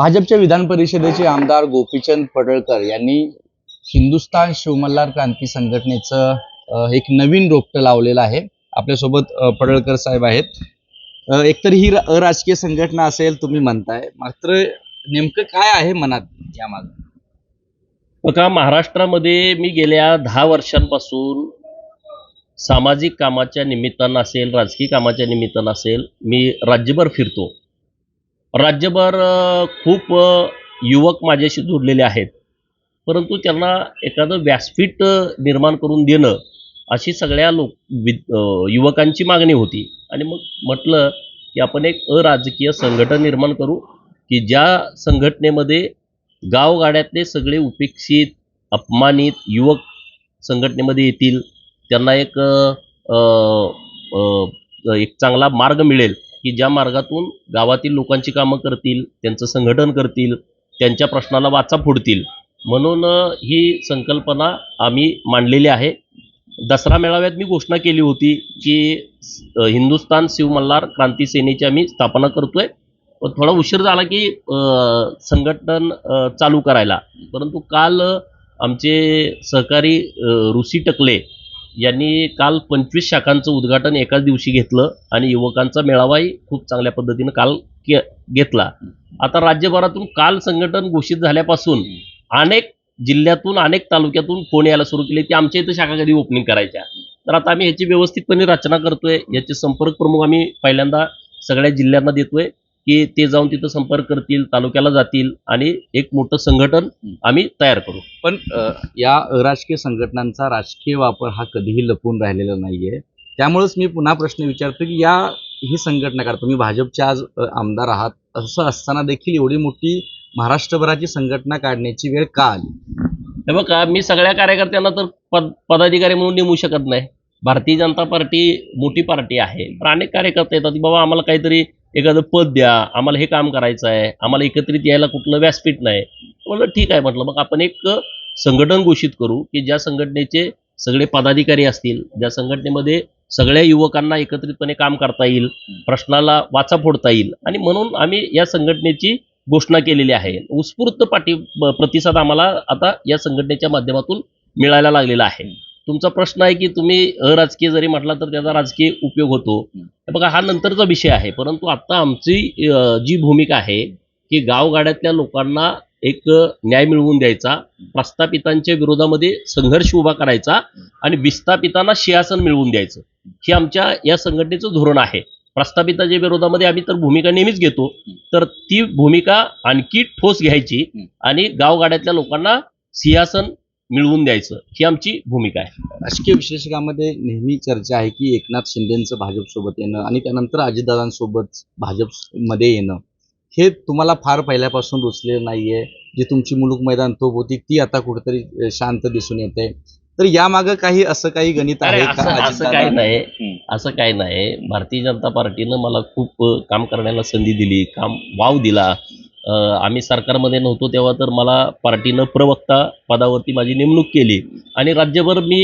भाजपच्या विधान परिषदेचे आमदार गोपीचंद पडळकर यांनी हिंदुस्थान शिवमल्हार क्रांती संघटनेचं एक नवीन रोपटं लावलेलं आहे. आपल्यासोबत पडळकर साहेब आहेत. एकतर ही अराजकीय संघटना असेल तुम्ही म्हणताय. मात्र नेमकं काय आहे मनात यामागे? बघा महाराष्ट्रामध्ये मी गेल्या दहा वर्षांपासून सामाजिक कामाच्या निमित्तानं असेल राजकीय कामाच्या निमित्तानं असेल मी राज्यभर फिरतो. राज्यभर खूप युवक माझ्याशी जोडलेले आहेत. परंतु त्यांना एखादं व्यासपीठ निर्माण करून देणं अशी सगळ्या लोक वि युवकांची मागणी होती. आणि मग म्हटलं की आपण एक अराजकीय संघटन निर्माण करू की ज्या संघटनेमध्ये गावगाड्यातले सगळे उपेक्षित अपमानित युवक संघटनेमध्ये येतील त्यांना एक एक चांगला मार्ग मिळेल की ज्या मार्गातून गावातील लोकांची कामं करतील त्यांचं संघटन करतील त्यांच्या प्रश्नाला वाचा फोडतील. म्हणून ही संकल्पना आम्ही मांडलेली आहे. दसरा मेळाव्यात मी घोषणा केली होती की हिंदुस्थान शिवमल्हार क्रांती सेनेची आम्ही स्थापना करतोय. थोडा उशीर झाला की संघटन चालू करायला. परंतु काल आमचे सहकारी ऋषी टकले यांनी काल पंचवीस शाखांचं उद्घाटन एकाच दिवशी घेतलं आणि युवकांचा मेळावाही खूप चांगल्या पद्धतीनं काल के घेतला. आता राज्यभरातून काल संघटन घोषित झाल्यापासून अनेक जिल्ह्यातून अनेक तालुक्यातून फोन यायला सुरू केले की आमच्या इथं शाखा कधी ओपनिंग करायच्या. तर आता आम्ही ह्याची व्यवस्थितपणे रचना करतोय याचे संपर्क प्रमुख आम्ही पहिल्यांदा सगळ्या जिल्ह्यांना देतोय. की ते जाऊन तिथं संपर्क करतील तालुक्याला जातील आणि एक मोठं संघटन आम्ही तयार करू. पण या अराजकीय संघटनांचा राजकीय वापर हा कधीही लपून राहिलेला नाहीये. त्यामुळेच मी पुन्हा प्रश्न विचारतो की या ही संघटना करा तुम्ही भाजपचे आज आमदार आहात असं असताना देखील एवढी मोठी महाराष्ट्रभराची संघटना काढण्याची वेळ का आली? हे बघा मी सगळ्या कार्यकर्त्यांना तर पद पदाधिकारी म्हणून नेमू शकत नाही. भारतीय जनता पार्टी मोठी पार्टी आहे. पण अनेक कार्यकर्ते येतात की बाबा आम्हाला काहीतरी एखादं पद द्या आम्हाला हे काम करायचं आहे आम्हाला एकत्रित यायला कुठलं व्यासपीठ नाही. म्हटलं ठीक आहे म्हटलं मग आपण एक संघटन घोषित करू की ज्या संघटनेचे सगळे पदाधिकारी असतील ज्या संघटनेमध्ये सगळ्या युवकांना एकत्रितपणे काम करता येईल प्रश्नाला वाचा फोडता येईल आणि म्हणून आम्ही या संघटनेची घोषणा केलेली आहे. उत्स्फूर्त पाठी प्रतिसाद आम्हाला आता या संघटनेच्या माध्यमातून मिळायला लागलेला आहे. तुमचा प्रश्न आहे की तुम्ही अराजकीय जरी म्हटला तर त्याचा राजकीय उपयोग होतो. बघा हा नंतरचा विषय आहे. परंतु आता आमची जी भूमिका आहे की गावगाड्यातल्या लोकांना एक न्याय मिळवून द्यायचा प्रस्थापितांच्या विरोधामध्ये संघर्ष उभा करायचा आणि विस्थापितांना सिंहासन मिळवून द्यायचं. हे आमच्या या संघटनेचं धोरण आहे. प्रस्थापिताच्या विरोधामध्ये आम्ही तर भूमिका नेहमीच घेतो. तर ती भूमिका आणखी ठोस घ्यायची आणि गावगाड्यातल्या लोकांना सिंहासन मिळवून द्यायचं ही आमची भूमिका आहे. राजकीय विश्लेषकामध्ये नेहमी चर्चा आहे की एकनाथ शिंदेचं भाजपसोबत येणं आणि त्यानंतर अजितदादांसोबत भाजपमध्ये येणं. हे तुम्हाला फार पहिल्यापासून रुचलेलं नाहीये. जी तुमची मुलूक मैदान तोप होती ती आता कुठेतरी शांत दिसून येते. तर यामागं काही असं काही गणित आहे असं काही नाही. असं काही नाही. भारतीय जनता पार्टीनं मला खूप काम करण्याला संधी दिली काम वाव दिला. आम्ही सरकारमध्ये नव्हतो तेव्हा तर मला पार्टीनं प्रवक्ता पदावरती माझी नेमणूक केली. आणि राज्यभर मी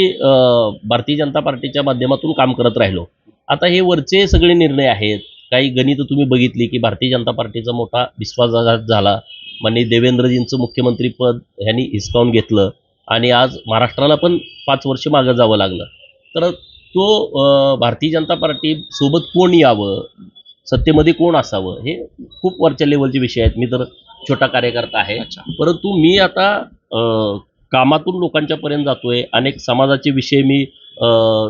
भारतीय जनता पार्टीच्या माध्यमातून काम करत राहिलो. आता हे वरचे सगळे निर्णय आहेत. काही गणित तुम्ही बघितली की भारतीय जनता पार्टीचा मोठा विश्वासघात झाला. माननीय देवेंद्रजींचं मुख्यमंत्रीपद ह्यांनी हिसकावून घेतलं. आणि आज महाराष्ट्राला पण पाच वर्ष मागं जावं लागलं. तर तो भारतीय जनता पार्टी सोबत कोण यावं? सत्तेमध्ये कोण असावं? हे खूप वरच्या लेवलचे विषय आहेत. मी तर छोटा कार्यकर्ता आहे. परंतु मी आता कामातून लोकांच्या पर्यंत जातोय. अनेक समाजाचे विषय मी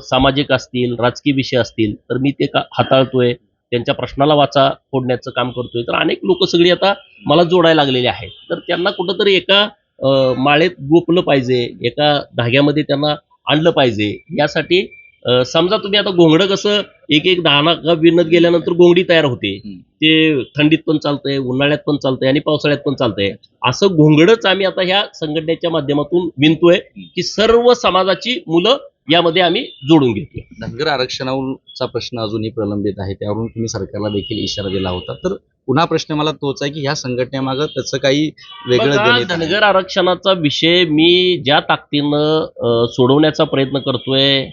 सामाजिक असतील राजकीय विषय असतील तर मी ते का हाताळतोय. त्यांच्या प्रश्नाला वाचा फोडण्याचं काम करतोय. तर अनेक लोक सगळी आता मला जोडायला लागलेली आहेत. तर त्यांना कुठंतरी एका माळेत गोपलं पाहिजे. एका धाग्यामध्ये त्यांना आणलं पाहिजे. यासाठी समजा तुम्ही आता घोंगडं कसं एक एक दाना का विणत गेल्यानंतर घोंगडी तयार होते. ते थंडीत पण चालतंय उन्हाळ्यात पण चालतंय आणि पावसाळ्यात पण चालतंय. असं घोंगडच आम्ही आता ह्या संघटनेच्या माध्यमातून विणतोय की सर्व समाजाची मुलं यामध्ये आम्ही जोडून घेतोय. धनगर आरक्षणाचा प्रश्न अजूनही प्रलंबित आहे. त्यावरून तुम्ही सरकारला देखील इशारा दिला होता. तर पुन्हा प्रश्न मला तोच आहे की ह्या संघटनेमागं त्याचं काही वेगळं. धनगर आरक्षणाचा विषय मी ज्या ताकदीनं सोडवण्याचा प्रयत्न करतोय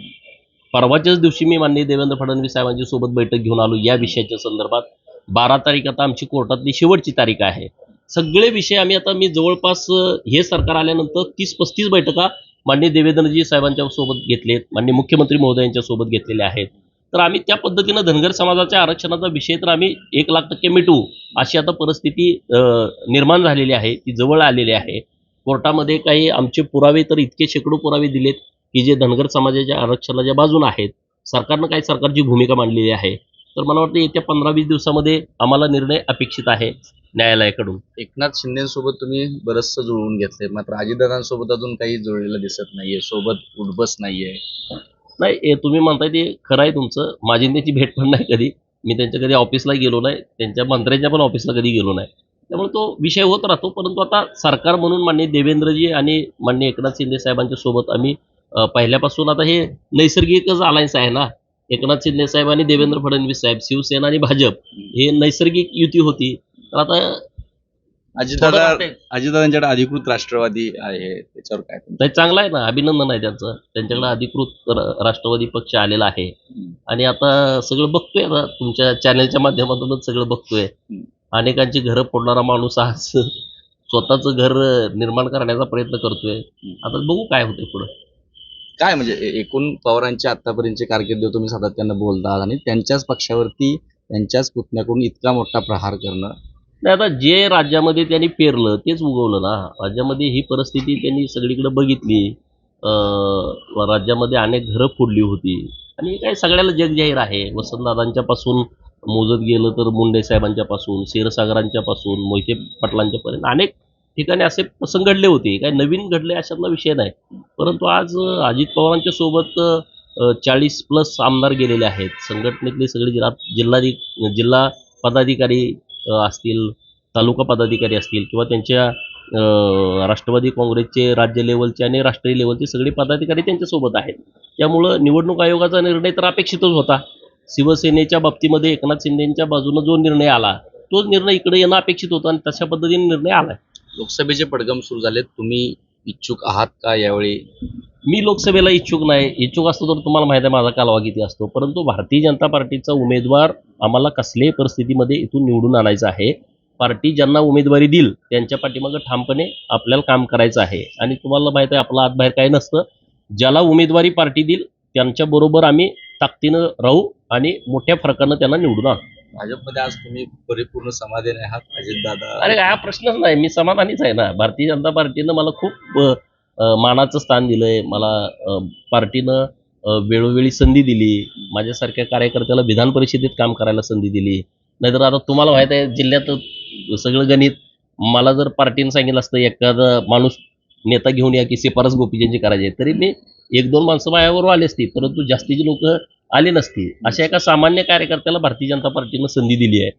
परवाच्याच दिवशी मी माननीय देवेंद्र फडणवीस साहेबांची सोबत बैठक घेऊन आलो या विषयाच्या संदर्भात. बारा तारीख आता आमची कोर्टातली शेवटची तारीख आहे. सगळे विषय आम्ही आता मी जवळपास हे सरकार आल्यानंतर तीस पस्तीस बैठका माननीय देवेंद्रजी साहेबांच्या सोबत घेतलेत माननीय मुख्यमंत्री महोदयांच्या सोबत घेतलेल्या आहेत. तर आम्ही त्या पद्धतीनं धनगर समाजाच्या आरक्षणाचा विषय तर आम्ही एक लाख टक्के मिटवू अशी आता परिस्थिती अं, निर्माण झालेली आहे ती जवळ आलेली आहे. कोर्टामध्ये काही आमचे पुरावे तर इतके शेकडो पुरावे दिलेत की जे धनगर समाजाच्या आरक्षणाच्या बाजूने आहेत सरकारनं काही सरकारची भूमिका मांडलेली आहे. तर मला वाटतं येत्या पंधरा वीस दिवसामध्ये आम्हाला निर्णय अपेक्षित आहे न्यायालयाकडून. एकनाथ शिंदेसोबत तुम्ही बरचसं जुळवून घेतलंय मात्र अजितदादांसोबत अजून काही जुळलेलं दिसत नाहीये. सोबत उठबस नाहीये. नाही तुम्ही म्हणताय ते खरं आहे तुमचं. माझी त्याची भेट पण नाही कधी. मी त्यांच्या कधी ऑफिसला गेलो नाही. त्यांच्या मंत्र्यांच्या पण ऑफिसला कधी गेलो नाही. त्यामुळे तो विषय होत राहतो. परंतु आता सरकार म्हणून माननीय देवेंद्रजी आणि माननीय एकनाथ शिंदे साहेबांच्या सोबत आम्ही पहिल्यापासून आता हे नैसर्गिकच अलायन्स आहे ना? एकनाथ शिंदे साहेब आणि देवेंद्र फडणवीस साहेब शिवसेना आणि भाजप हे नैसर्गिक युती होती. तर आता अजितदादा. अजितदादांच्याकडे अधिकृत राष्ट्रवादी आहे त्याच्यावर काय चांगलं आहे ना? अभिनंदन आहे त्यांचं. त्यांच्याकडे अधिकृत राष्ट्रवादी पक्ष आलेला आहे. आणि आता सगळं बघतोय आता तुमच्या चॅनलच्या माध्यमातूनच सगळं बघतोय. अनेकांची घरं फोडणारा माणूस आज स्वतःचं घर निर्माण करण्याचा प्रयत्न करतोय. आता बघू काय होतंय पुढं. काय म्हणजे एकूण पवारांच्या आतापर्यंतची कारकीर्द तुम्ही सातत्यानं बोलता आणि त्यांच्याच पक्षावरती त्यांच्याच पुतण्याकडून इतका मोठा प्रहार करणं. नाही आता जे राज्यामध्ये त्यांनी पेरलं तेच उगवलं ना. राज्यामध्ये ही परिस्थिती त्यांनी सगळीकडे बघितली. अं, राज्यामध्ये अनेक घरं फोडली होती. आणि काय सगळ्याला जग जाहीर आहे. वसंतदादांच्या पासून मोजत गेलं तर मुंडे साहेबांच्या पासून क्षीरसागरांच्या पासून मोहिते पाटलांच्या पर्यंत अनेक ठिकाणी असे प्रसंग घडले होते. काय नवीन घडले अशातला विषय नाही. परंतु आज अजित पवारांच्या सोबत चाळीस प्लस आमदार गेलेले आहेत. संघटनेतले सगळे जिल्हा जिल्हाधिक जिल्हा पदाधिकारी असतील तालुका पदाधिकारी असतील किंवा त्यांच्या राष्ट्रवादी काँग्रेसचे राज्य लेवलचे आणि राष्ट्रीय लेवलचे सगळे पदाधिकारी त्यांच्यासोबत आहेत. त्यामुळं निवडणूक आयोगाचा निर्णय तर अपेक्षितच होता. शिवसेनेच्या बाबतीमध्ये एकनाथ शिंदेच्या बाजूनं जो निर्णय आला तोच निर्णय इकडे येणं अपेक्षित होता आणि तशा पद्धतीने निर्णय आला लोकसभेचे पडगम सुरू झालेत. तुम्ही इच्छुक आहात का यावेळी? मी लोकसभेला इच्छुक नाही. इच्छुक असतो तर तुम्हाला माहिती आहे माझा कालवा किती असतो. परंतु भारतीय जनता पार्टीचा उमेदवार आम्हाला कसल्याही परिस्थितीमध्ये इथून निवडून आणायचा आहे. पार्टी ज्यांना उमेदवारी देईल त्यांच्या पाठीमागं ठामपणे आपल्याला काम करायचं आहे. आणि तुम्हाला माहिती आहे आपला आत बाहेर काही नसतं. ज्याला उमेदवारी पार्टी देईल त्यांच्याबरोबर आम्ही ताकदीनं राहू आणि मोठ्या फरकानं त्यांना निवडून आणू. भाजपमध्ये आज तुम्ही परिपूर्ण समाधानी आहात अजितदादा अरे हा प्रश्नच नाही. मी समाधानीच आहे ना. भारतीय जनता पार्टीनं मला खूप अ, मानाचं स्थान दिलंय. मला अ, पार्टीनं अ, वेळोवेळी संधी दिली. माझ्यासारख्या कार्यकर्त्याला विधान परिषदेत काम करायला संधी दिली. नाहीतर आता तुम्हाला माहीत आहे जिल्ह्यात सगळं गणित मला जर पार्टीनं सांगितलं असतं एखादा माणूस नेता घेऊन या की शिफारस गोपीजींची करायची आहे, तरी मी एक दोन माणसं माझ्यावर आली असती. परंतु जास्तीची लोक आली नसती अशा एका सामान्य कार्यकर्त्याला भारतीय जनता पार्टीनं संधी दिली आहे.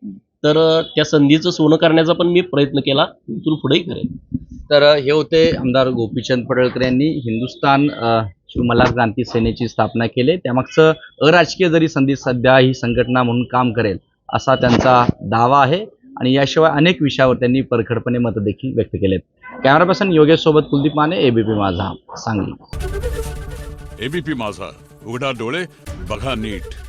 तर त्या संधीचं सोनं करण्याचा पण मी प्रयत्न केला. इथून पुढेही करेन. तर हे होते आमदार गोपीचंद पडळकर यांनी हिंदुस्थान शिवमल्हार क्रांती सेनेची स्थापना केली. त्यामागचं अराजकीय जरी संधी सध्या ही संघटना म्हणून काम करेल असा त्यांचा दावा आहे. आणि याशिवाय अनेक विषयावर त्यांनी परखडपणे मत देखील व्यक्त केलेत. कॅमेरा पर्सन योगेश सोबत कुलदीप माने एबीपी माझा सांगली. एबीपी माझा. उघडा डोळे बघा नीट.